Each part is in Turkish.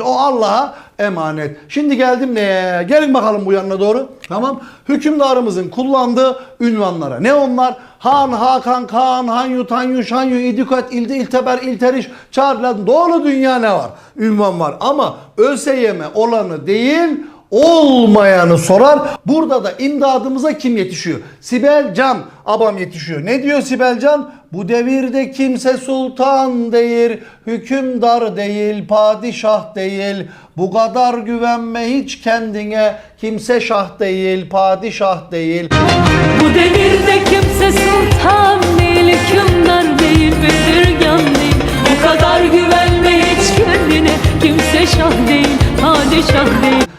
O Allah'a emanet. Şimdi geldim neye? Gelin bakalım bu yanına doğru. Tamam. Hükümdarımızın kullandığı ünvanlara. Ne onlar? Han, Hakan, Kaan, Hanyu, Tanyu, Şanyu, İdikat, İldi, İlteber, İlteriş, Çağrılan. Doğru dünya ne var? Ünvan var. Ama ÖSYM olanı değil, olmayanı sorar. Burada da imdadımıza kim yetişiyor? Sibel Can abam yetişiyor. Ne diyor Sibel Can? Bu devirde kimse sultan değil, hükümdar değil, padişah değil. Bu kadar güvenme hiç kendine. Kimse şah değil, padişah değil. Bu devirde kimse sultan değil, hükümdar değil, bezirgan değil. Bu kadar güvenme hiç kendine, kimse şah değil, padişah değil.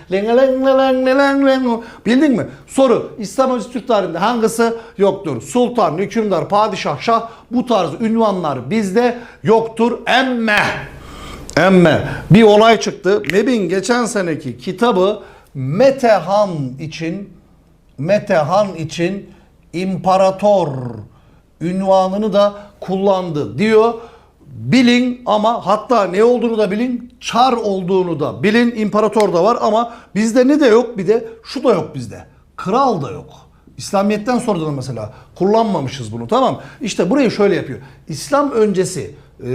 Bildin mi? Soru. İslam öncesi Türk tarihinde hangisi yoktur? Sultan, hükümdar, padişah, şah bu tarz ünvanlar bizde yoktur. Emme. Emme. Bir olay çıktı. MEB'in geçen seneki kitabı Metehan için Metehan için imparator ünvanını da kullandı diyor. Bilin ama hatta ne olduğunu da bilin, çar olduğunu da bilin, imparator da var ama bizde ne de yok bir de şu da yok bizde. Kral da yok. İslamiyet'ten sonra da mesela kullanmamışız bunu tamam. İşte burayı şöyle yapıyor. İslam öncesi e,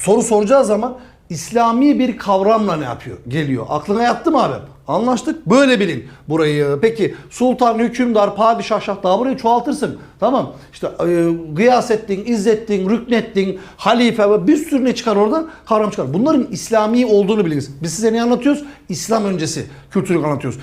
soru soracağı zaman İslami bir kavramla ne yapıyor? Geliyor. Aklına yattı mı abi? Anlaştık. Böyle bilin burayı. Peki sultan, hükümdar, padişah, şah daha burayı çoğaltırsın. Tamam. İşte e, Gıyasettin, İzzettin, Rükneddin, halife ve bir sürü ne çıkar oradan? Kavram çıkar. Bunların İslami olduğunu biliniz. Biz size ne anlatıyoruz? İslam öncesi kültürü anlatıyoruz.